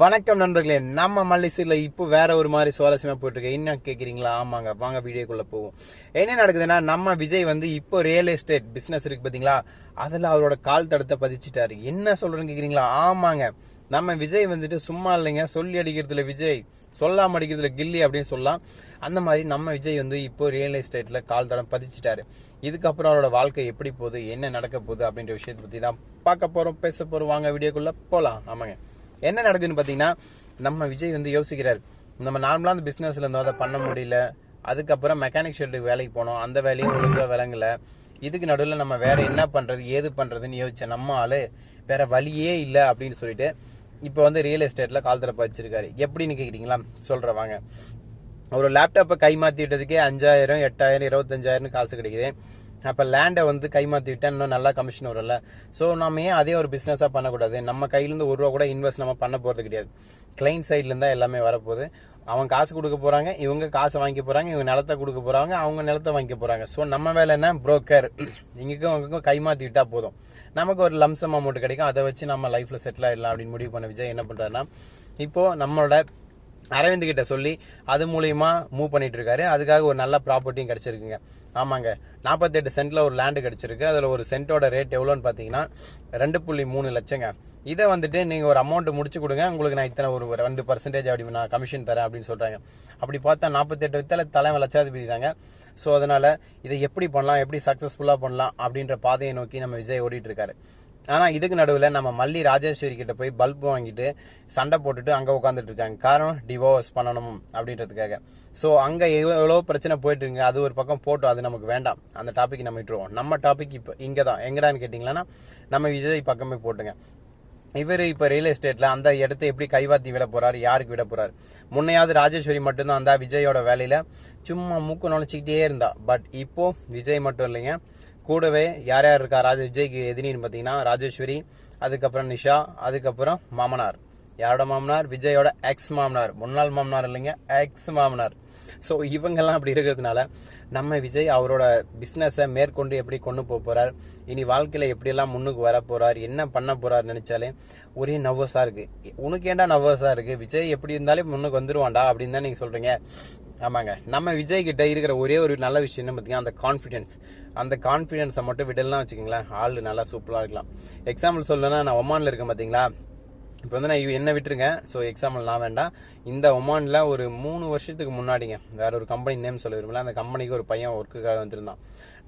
வணக்கம் நண்பர்களே நம்ம மல்லிசையில் இப்போ வேற ஒரு மாதிரி சுவாரஸ்யமாக போயிட்டுருக்கு. என்ன கேட்குறீங்களா ஆமாங்க வாங்க வீடியோக்குள்ளே போவோம். என்ன நடக்குதுன்னா நம்ம விஜய் வந்து இப்போ ரியல் எஸ்டேட் பிஸ்னஸ் இருக்கு பார்த்தீங்களா அதில் அவரோட கால் தடத்தை பதிச்சிட்டாரு. என்ன சொல்கிறேன்னு கேட்குறீங்களா ஆமாங்க நம்ம விஜய் வந்துட்டு சும்மா இல்லைங்க சொல்லி அடிக்கிறதுல விஜய் சொல்லாம அடிக்கிறதுல கில்லி அப்படின்னு சொல்லலாம். அந்த மாதிரி நம்ம விஜய் வந்து இப்போ ரியல் எஸ்டேட்டில் கால் தடம் பதிச்சிட்டாரு. இதுக்கப்புறம் அவரோட வாழ்க்கை எப்படி போகுது என்ன நடக்க போகுது அப்படின்ற விஷயத்தை பற்றி தான் பார்க்க போகிறோம் பேச போகிறோம் வாங்க வீடியோக்குள்ளே போகலாம் ஆமாங்க. என்ன நடக்குதுன்னு பார்த்தீங்கன்னா நம்ம விஜய் வந்து யோசிக்கிறார். நம்ம நார்மலாக அந்த பிஸ்னஸில் இருந்தோம் அதை பண்ண முடியல. அதுக்கப்புறம் மெக்கானிக் ஷெட்டுக்கு வேலைக்கு போனோம். அந்த வேலையும் ஒழுங்காக விளங்கலை. இதுக்கு நடுவில் நம்ம வேற என்ன பண்ணுறது ஏது பண்ணுறதுன்னு யோசிச்ச நம்ம ஆளு வேற வழியே இல்லை அப்படின்னு சொல்லிட்டு இப்போ வந்து ரியல் எஸ்டேட்டில் கால் தரப்பா வச்சிருக்காரு. எப்படின்னு கேட்குறீங்களா சொல்கிற வாங்க. ஒரு லேப்டாப்பை கை மாற்றிட்டதுக்கே அஞ்சாயிரம் எட்டாயிரம் இருபத்தஞ்சாயிரம்னு காசு கிடைக்குது. அப்போ லேண்டை வந்து கை மாற்றி இன்னும் நல்லா கமிஷன் வரும்ல. ஸோ நம்ம ஏன் அதே ஒரு பிஸ்னஸாக பண்ணக்கூடாது? நம்ம கையிலேருந்து ஒரு ரூபா கூட இன்வெஸ்ட் நம்ம பண்ண போகிறது கிடையாது. கிளைண்ட் சைட்லேருந்து தான் எல்லாமே வரப்போகுது. அவங்க காசு கொடுக்க போகிறாங்க இவங்க காசு வாங்கிக்க போகிறாங்க இவங்க நிலத்தை கொடுக்க போகிறாங்க அவங்க நிலத்தை வாங்கிக்க போகிறாங்க ஸோ நம்ம வேலை என்ன? புரோக்கர் இங்கேக்கும் அங்கேக்கும் கை மாற்றி போதும். நமக்கு ஒரு லம்சம் அமௌண்ட் கிடைக்கும். அதை வச்சு நம்ம லைஃப்பில் செட்டில் ஆகிடலாம் அப்படின்னு முடிவு பண்ண விஜய் என்ன பண்ணுறாருன்னா இப்போது நம்மளோட அரவிந்த் கிட்ட சொல்லி அது மூலியமா மூவ் பண்ணிட்டு இருக்காரு அதுக்காக ஒரு நல்ல ப்ராப்பர்ட்டியும் கிடைச்சிருக்குங்க. ஆமாங்க. நாற்பத்தெட்டு சென்ட்ல ஒரு லேண்டு கிடைச்சிருக்கு. அதுல ஒரு சென்ட்டோட ரேட் எவ்வளோன்னு பாத்தீங்கன்னா ரெண்டு புள்ளி மூணு லட்சங்க. இதை வந்துட்டு நீங்க ஒரு அமௌண்ட் முடிச்சு கொடுங்க. உங்களுக்கு நான் இத்தனை ஒரு ரெண்டு பர்சன்டேஜ் அப்படி நான் கமிஷன் தரேன் அப்படின்னு சொல்றாங்க. அப்படி பார்த்தா நாற்பத்தெட்டு வித்தல தலைவன் லட்சாதிபதி தாங்க. ஸோ அதனால இதை எப்படி பண்ணலாம்? எப்படி சக்சஸ்ஃபுல்லா பண்ணலாம்? அப்படின்ற பாதையை நோக்கி நம்ம விஜய் ஓடிட்டு இருக்காரு ஆனால் இதுக்கு நடுவில் நம்ம மல்லி ராஜேஸ்வரி கிட்ட போய் பல்ப் வாங்கிட்டு சண்டை போட்டுட்டு அங்கே உட்காந்துட்டு இருக்காங்க. காரணம் டிவோர்ஸ் பண்ணணும் அப்படின்றதுக்காக. ஸோ அங்கே எவ்வளோ பிரச்சனை போயிட்டு இருக்கு அது ஒரு பக்கம் போட்டோம் அது நமக்கு வேண்டாம். அந்த டாபிக் நம்ம விட்டுருவோம். நம்ம டாபிக் இப்போ இங்கே தான் எங்கடான்னு கேட்டிங்கன்னா நம்ம விஜய் பக்கமே போட்டுங்க. இவர் இப்போ ரியல் எஸ்டேட்ல அந்த இடத்த எப்படி கைவாத்தி விட போறாரு யாருக்கு விட போறாரு? முன்னையாவது ராஜேஸ்வரி மட்டும்தான் அந்த விஜயோட வேலையில சும்மா மூக்கு நுழைச்சிக்கிட்டே இருந்தா. பட் இப்போ விஜய் மட்டும் இல்லைங்க. கூடவே யார் யார் இருக்கா? ராஜ விஜய்க்கு எதினின்னு பார்த்தீங்கன்னா ராஜேஸ்வரி அதுக்கப்புறம் நிஷா அதுக்கப்புறம் மாமனார். யாரோட மாமனார்? விஜயோட எக்ஸ் மாமனார் முன்னாள் மாமனார் இல்லைங்க எக்ஸ் மாமனார் ஸோ இவங்கெல்லாம் அப்படி இருக்கிறதுனால நம்ம விஜய் அவரோட பிஸ்னஸை மேற்கொண்டு எப்படி கொண்டு போக போகிறார் இனி வாழ்க்கையில் எப்படியெல்லாம் முன்னுக்கு வர போகிறார் என்ன பண்ண போகிறார் நினச்சாலே ஒரே நர்வஸாக இருக்குது உனக்கு ஏண்டா நர்வஸாக இருக்குது விஜய் எப்படி இருந்தாலே முன்னுக்கு வந்துடுவான்டா அப்படின்னு தான் நீங்கள் சொல்கிறீங்க ஆமாங்க. நம்ம விஜய் கிட்ட இருக்கிற ஒரே ஒரு நல்ல விஷயம் என்ன பார்த்தீங்கன்னா அந்த கான்ஃபிடென்ஸ் அந்த கான்ஃபிடென்ஸை மட்டும் விடலாம் வச்சுக்கோங்களேன் ஆள் நல்லா சூப்பராக இருக்கலாம். எக்ஸாம்பிள் சொல்லணும்னா நான் ஒமானில் இருக்கேன் பார்த்தீங்களா இப்போ வந்து நான் என்ன விட்டுருங்க. ஸோ எக்ஸாம்பிள் நான் வேண்டாம். இந்த ஒமானில் ஒரு மூணு வருஷத்துக்கு முன்னாடிங்க வேற ஒரு கம்பெனி நேம் சொல்ல விரும்பல அந்த கம்பெனிக்கு ஒரு பையன் ஒர்க்குக்காக வந்திருந்தான்.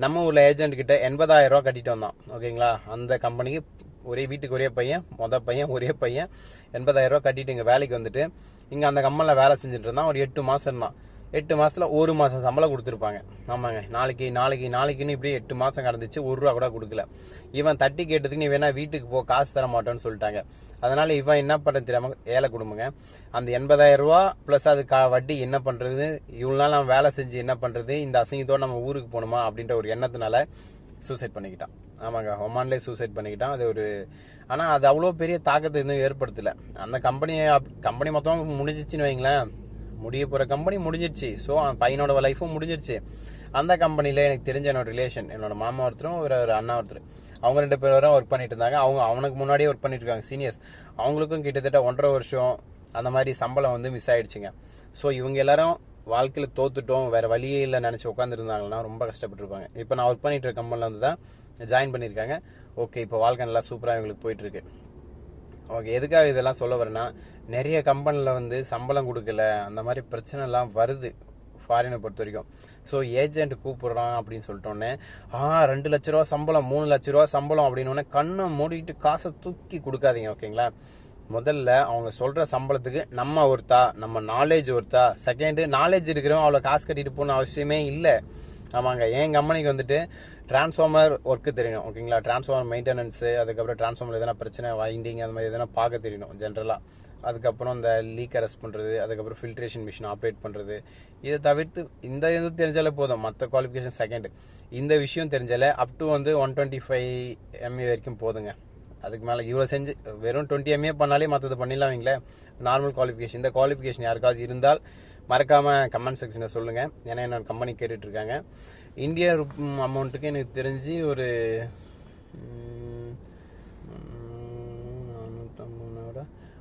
நம்ம ஊரில் ஏஜென்ட் கிட்ட எண்பதாயிரம் ரூபா கட்டிட்டு வந்தான் ஓகேங்களா? அந்த கம்பெனிக்கு ஒரே வீட்டுக்கு ஒரே பையன் மொத பையன் ஒரே பையன் எண்பதாயிரம் ரூபா கட்டிட்டு இங்கே வேலைக்கு வந்துட்டு இங்கே அந்த கம்பெனியில் வேலை செஞ்சுட்டு இருந்தான். ஒரு எட்டு மாதம் இருந்தான். எட்டு மாசத்துல ஒரு மாசம் சம்பளம் கொடுத்துருப்பாங்க. ஆமாங்க. நாளைக்கு நாளைக்கு நாளைக்குன்னு இப்படி எட்டு மாசம் கடந்துச்சு. ஒரு ரூபா கூட கொடுக்கல. இவன் தட்டி கேட்டதுக்கு நீ வேணா வீட்டுக்கு போ காசு தர மாட்டோன்னு சொல்லிட்டாங்க. அதனால இவன் என்ன பண்ண தெரியாம ஏழை குடும்பங்க. அந்த எண்பதாயிரம் ரூபா பிளஸ் அது கா- வட்டி என்ன பண்றது இவ்வளவு நாள் நம்ம வேலை செஞ்சு என்ன பண்றது இந்த அசிங்கத்தோட நம்ம ஊருக்கு போகணுமா அப்படின்ற ஒரு எண்ணத்தினால சூசைட் பண்ணிக்கிட்டான். ஆமாங்க. ஒமான்லேயே சூசைட் பண்ணிக்கிட்டான். அது ஒரு ஆனால் அது அவ்வளோ பெரிய தாக்கத்தை எதுவும் ஏற்படுத்தலை. அந்த கம்பெனியை கம்பெனி மொத்தம் முடிஞ்சிச்சுன்னு வைங்களேன். முடிய போகிற கம்பெனி முடிஞ்சிருச்சு. ஸோ பையனோட லைஃபும் முடிஞ்சிருச்சு. அந்த கம்பெனியில் எனக்கு தெரிஞ்ச என்னோட ரிலேஷன் என்னோட மாமா ஒருத்தரும் ஒரு ஒரு அண்ணா ஒருத்தர். அவங்க ரெண்டு பேரும் ஒர்க் பண்ணிட்டு இருந்தாங்க. அவங்க அவனுக்கு முன்னாடியே ஒர்க் பண்ணிட்டு இருக்காங்க சீனியர்ஸ் அவங்களுக்கும் கிட்டத்தட்ட ஒன்றரை வருஷம் அந்த மாதிரி சம்பளம் வந்து மிஸ் ஆயிடுச்சுங்க. ஸோ இவங்க எல்லாரும் வாழ்க்கையில் தோத்துட்டோம். வேற வழியே இல்லை நினச்சி உட்காந்துருந்தாங்கன்னா ரொம்ப கஷ்டப்பட்டிருப்பாங்க. இப்போ நான் ஒர்க் பண்ணிட்டு இருக்க கம்பெனியில் வந்து தான் ஜாயின் பண்ணியிருக்காங்க. ஓகே இப்போ வாழ்க்கை நல்லா சூப்பராக இவங்களுக்கு போயிட்டு இருக்கு. ஓகே எதுக்காக இதெல்லாம் சொல்ல வரேன்னா நிறைய கம்பெனியில் வந்து சம்பளம் கொடுக்கல அந்த மாதிரி பிரச்சனைலாம் வருது ஃபாரினை பொறுத்த வரைக்கும் ஸோ ஏஜென்ட் கூப்பிடுறான் அப்படின்னு சொல்லிட்டோன்னே ஆ ரெண்டு லட்ச ரூபா சம்பளம் மூணு லட்ச ரூபா சம்பளம் அப்படின்னு கண்ணை மூடிட்டு காசை தூக்கி கொடுக்காதீங்க ஓகேங்களா முதல்ல அவங்க சொல்கிற சம்பளத்துக்கு நம்ம ஒருத்தா நம்ம நாலேஜ் ஒருத்தா செகண்டு நாலேஜ் இருக்கிறவன் அவ்வளோ காசு கட்டிட்டு போகணும் அவசியமே இல்லை. ஆமாங்க. என் கம்பெனிக்கு வந்துட்டு டிரான்ஸ்ஃபார்மர் ஒர்க்கு தெரியணும் ஓகேங்களா டிரான்ஸ்ஃபார்மர் மெயின்டெனன்ஸு அதுக்கப்புறம் டிரான்ஸ்ஃபார்மர் எதனா பிரச்சனை வைண்டிங் அந்த மாதிரி எதனா பார்க்க தெரியணும் ஜென்ரலாக அதுக்கப்புறம் இந்த லீக் அரெஸ்ட் பண்ணுறது அதுக்கப்புறம் ஃபில்ட்ரேஷன் மிஷின் ஆப்ரேட் பண்ணுறது இதை தவிர்த்து இந்த இது தெரிஞ்சாலே போதும் மற்ற குவாலிஃபிகேஷன் செகண்ட் இந்த விஷயம் தெரிஞ்சாலே அப் டு வந்து ஒன் டுவெண்ட்டி ஃபைவ் எம்ஏ வரைக்கும் போதுங்க. அதுக்கு மேலே இவ்வளோ செஞ்சு வெறும் டுவெண்ட்டி எம்ஏ பண்ணாலே மற்றது பண்ணிடலாம் வைங்களேன். நார்மல் குவாலிஃபிகேஷன் இந்த குவாலிஃபிகேஷன் யாருக்காவது இருந்தால் மறக்காம கமெண்ட் செக்ஷனில் சொல்லுங்க. ஏன்னா என்னோட கம்பெனி கேட்டுட்டு இருக்காங்க இந்தியா அமௌண்ட்டுக்கு எனக்கு தெரிஞ்சு ஒரு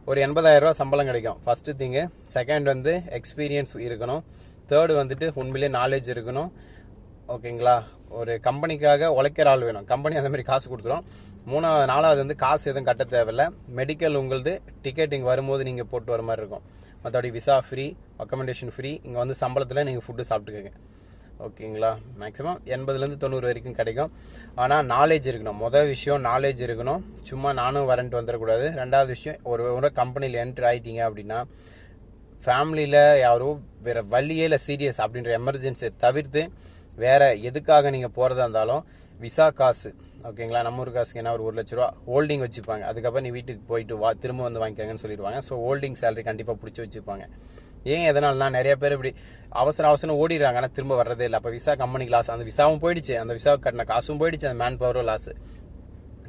ஒரு எண்பதாயிரம் ரூபா சம்பளம் கிடைக்கும். ஃபர்ஸ்ட் திங்கு செகண்ட் வந்து எக்ஸ்பீரியன்ஸ் இருக்கணும். தேர்டு வந்துட்டு உண்மையிலேயே நாலேஜ் இருக்கணும். ஓகேங்களா ஒரு கம்பெனிக்காக உழைக்கிற ஆள் வேணும். கம்பெனி அந்த மாதிரி காசு கொடுத்துரும். மூணாவது நாலாவது வந்து காசு எதுவும் கட்ட தேவையில்ல. மெடிக்கல் உங்களது டிக்கெட்டிங் இங்கே வரும்போது நீங்கள் போட்டு வர மாதிரி இருக்கும். மற்றபடி விசா ஃப்ரீ அக்கமெண்டேஷன் ஃப்ரீ இங்கே வந்து சம்பளத்தில் நீங்கள் ஃபுட்டு சாப்பிட்டுக்கோங்க. ஓகேங்களா? மேக்ஸிமம் எண்பதுலேருந்து தொண்ணூறு வரைக்கும் கிடைக்கும். ஆனால் நாலேஜ் இருக்கணும். மொதல் விஷயம் நாலேஜ் இருக்கணும். சும்மா நானும் வரன்ட்டு வந்துடக்கூடாது. ரெண்டாவது விஷயம் ஒரு ஒரு கம்பெனியில் என்ட்ரு ஆகிட்டீங்க அப்படின்னா ஃபேமிலியில் யாரோ வேறு வழியே இல்லை சீரியஸ் அப்படின்ற எமர்ஜென்சியை தவிர்த்து வேறு எதுக்காக நீங்கள் போகிறதா இருந்தாலும் விசா காசு. ஓகேங்களா? நம்ம ஊர் காசுக்கு என்ன ஒரு ஒரு லட்ச ரூபா ஹோல்டிங் வச்சுப்பாங்க. அதுக்கப்புறம் நீ வீட்டுக்கு போயிட்டு வா திரும்ப வந்து வாங்கிக்கங்கன்னு சொல்லிடுவாங்க. ஸோ ஹோல்டிங் சேலரி கண்டிப்பாக பிடிச்சி வச்சுப்பாங்க. ஏன் எதனால்னா நிறைய பேர் இப்படி அவசர அவசரம் ஓடிடுறாங்க. ஆனால் திரும்ப வர்றதே இல்லை. அப்போ விசா கம்பெனிக்கு லாஸ் அந்த விசாவும் போயிடுச்சு. அந்த விசாவுக்கு கட்டின காசும் போயிடுச்சு. அந்த மேன் பவரும் லாஸ்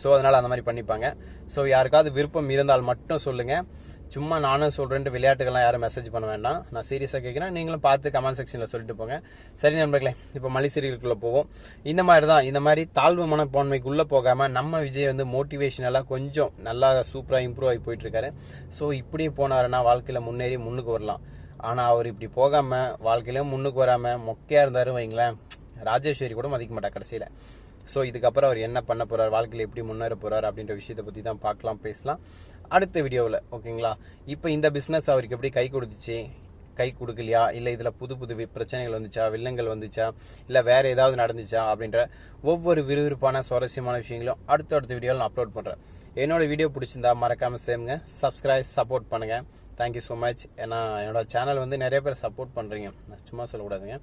ஸோ அதனால் அந்த மாதிரி பண்ணிப்பாங்க. ஸோ யாருக்காவது விருப்பம் இருந்தால் மட்டும் சொல்லுங்கள் சும்மா நானும் சொல்கிறேன்ட்டு விளையாட்டுக்கெல்லாம் யாரும் மெசேஜ் பண்ண வேண்டாம். நான் சீரியஸாக கேட்குறேன் நீங்களும் பார்த்து கமெண்ட் செக்ஷனில் சொல்லிட்டு போங்க. சரி நண்பர்களே இப்போ மலைசீரியலுக்குள்ள போவோம். இந்த மாதிரி தான் இந்த மாதிரி தாழ்வு மனப்பான்மைக்குள்ளே போகாமல் நம்ம விஜய் வந்து மோட்டிவேஷனெல்லாம் கொஞ்சம் நல்லா சூப்பராக இம்ப்ரூவ் ஆகி போயிட்டுருக்காரு. ஸோ இப்படியே போனாருன்னா வாழ்க்கையில் முன்னேறி முன்னுக்கு வரலாம். ஆனால் அவர் இப்படி போகாமல் வாழ்க்கையிலும் முன்னுக்கு வராமல் மொக்கையாக இருந்தாரு வைங்களேன் ராஜேஸ்வரி கூட மதிக்க மாட்டா கடைசியில். ஸோ இதுக்கப்புறம் அவர் என்ன பண்ண போகிறார் வாழ்க்கையில் எப்படி முன்னேற போகிறார் அப்படின்ற விஷயத்தை பற்றி தான் பார்க்கலாம் பேசலாம். அடுத்த வீடியோவில் ஓகேங்களா? இப்போ இந்த பிஸ்னஸ் அவருக்கு எப்படி கை கொடுத்துச்சு? கை கொடுக்கலையா? இல்லை இதில் புது புது வி- பிரச்சனைகள் வந்துச்சா? வில்லங்கள் வந்துச்சா? இல்லை வேறு ஏதாவது நடந்துச்சா? அப்படின்ற ஒவ்வொரு விறுவிறுப்பான சுவாரஸ்யமான விஷயங்களும் அடுத்த அடுத்த வீடியோவில் நான் அப்லோட் பண்ணுறேன் என்னோட வீடியோ பிடிச்சிருந்தா மறக்காமல் சேமுங்க சப்ஸ்கிரைப் சப்போர்ட் பண்ணுங்கள் தேங்க்யூ ஸோ மச் ஏன்னா என்னோட சேனல் வந்து நிறைய பேர் சப்போர்ட் பண்ணுறீங்க நான் சும்மா சொல்லக்கூடாதுங்க.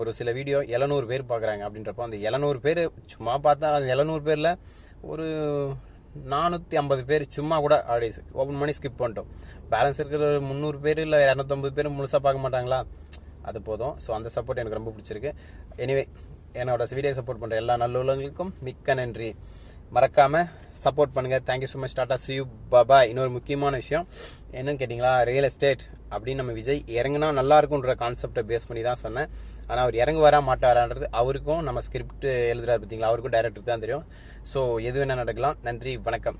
ஒரு சில வீடியோ 700 பேர் பார்க்குறாங்க அப்படின்றப்போ அந்த 700 பேர் சும்மா பார்த்தா அந்த 700 பேரில் ஒரு நானூற்றி ஐம்பது பேர் சும்மா கூட அப்படி ஓப்பன் பண்ணி ஸ்கிப் பண்ணிட்டோம். பேலன்ஸ் இருக்கிற ஒரு முந்நூறு பேர் இல்லை இரநூத்தம்பது பேர் முழுசாக பார்க்க மாட்டாங்களா? அது போதும். ஸோ அந்த சப்போர்ட் எனக்கு ரொம்ப பிடிச்சிருக்கு. எனிவே என்னோட வீடியோ சப்போர்ட் பண்ணுற எல்லா நல்லுள்ளங்களுக்கும் மிக்க நன்றி. மறக்காமல் சப்போர்ட் பண்ணுங்கள் thank you so much tata see you Baba இன்னொரு முக்கியமான விஷயம். என்னன்னு கேட்டிங்களா? ரியல் எஸ்டேட் அப்படின்னு நம்ம விஜய் இறங்குனா நல்லா இருக்குன்ற கான்செப்டை பேஸ் பண்ணி தான் சொன்னேன். ஆனால் அவர் இறங்குவாரா மாட்டாரான்றது அவருக்கும் நம்ம ஸ்கிரிப்ட் எழுதுறாரு பார்த்தீங்களா அவருக்கும் டைரக்டர் தான் தெரியும். ஸோ எது வேணால் நடக்கலாம். நன்றி வணக்கம்.